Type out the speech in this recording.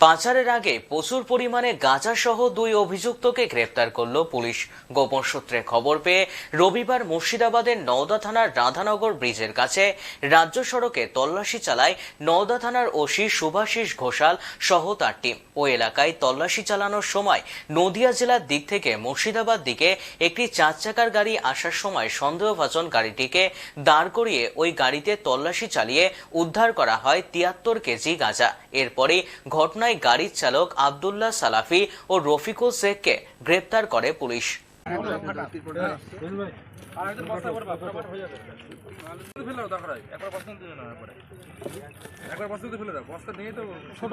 পাচারের আগে প্রচুর পরিমাণে গাঁজা সহ দুই অভিযুক্তকে গ্রেপ্তার করল পুলিশ। গোপন সূত্রে খবর পেয়ে রবিবার মুর্শিদাবাদের নওদা থানার রাধানগর ব্রিজের কাছে রাজ্য সড়কে তল্লাশি চালায় নওদা থানার ওসি শুভাশিস ঘোষাল সহ তার টিম। ওই এলাকায় তল্লাশি চালানোর সময় নদিয়া জেলার দিক থেকে মুর্শিদাবাদ দিকে একটি চার চাকার গাড়ি আসার সময় সন্দেহভাজন গাড়িটিকে দাঁড় করিয়ে ওই গাড়িতে তল্লাশি চালিয়ে উদ্ধার করা হয় তিয়াত্তর কেজি গাঁজা। এরপরে ঘটনায় গাড়ির চালক আবদুল্লাহ সালাফি ও রফিকুল শেখকে গ্রেপ্তার করে পুলিশ। ছোট